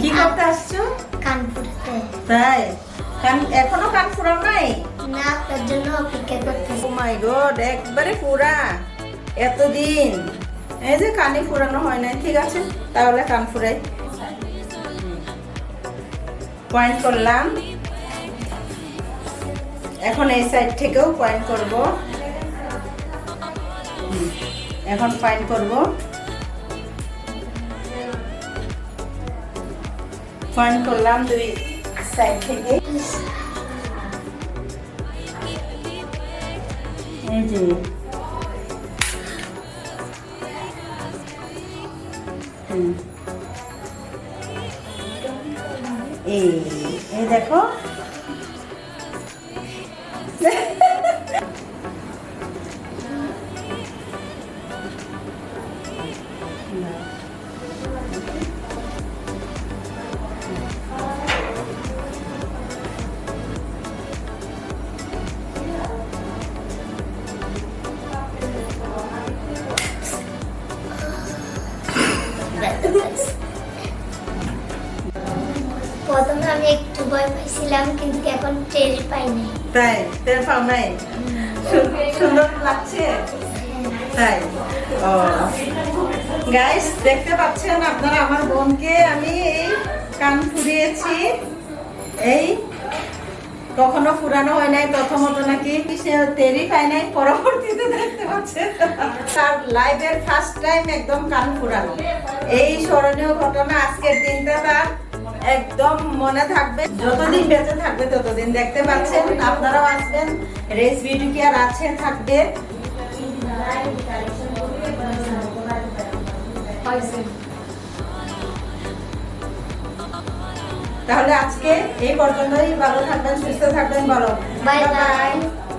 কি করতে আসছো? কানপুরতে তাই? এখনও কান ফুরাও নাই? না তার জন্য অপেক্ষা করতেছি ও মাই একবারে পুরা। এতদিন। এই যে কানে ফুরানো হয় নাই ঠিক আছে? তাহলে কান ফুরাই। পয়েন্ট করলাম। এখন এই সাইড থেকেও পয়েন্ট করব। এখন পয়েন্ট করব। পয়েন্ট করলাম দুই সাইড থেকে। হুম। এই এই দেখো প্রথমে আমি একটু ভয় পাইছিলাম, কিন্তু এখন টের পাইনি। তাই? টের পাও নাই? সুন্দর লাগছে? তাই? ও। গাইস দেখতে পাচ্ছেন আপনারা আমার বোনকে আমি এই কান ফুরিয়েছি। এই কখনো ফুরানো হয় নাই, প্রথমত নাকি সে টেরই পায় নাই, পরবর্তীতে দেখতে পাচ্ছেন। তার লাইভের ফার্স্ট টাইম একদম কান ফুরানো। এই স্মরণীয় ঘটনা আজকের দিনটা তার একদম মনে থাকবে। যতদিন বেঁচে থাকবে ততদিন দেখতে পাচ্ছেন। আপনারাও আসবেন। রেস বিউটি কেয়ার আছে থাকবে। তাহলে আজকে এই পর্যন্তই। ভালো থাকবেন সুস্থ থাকবেন বলো Bye bye.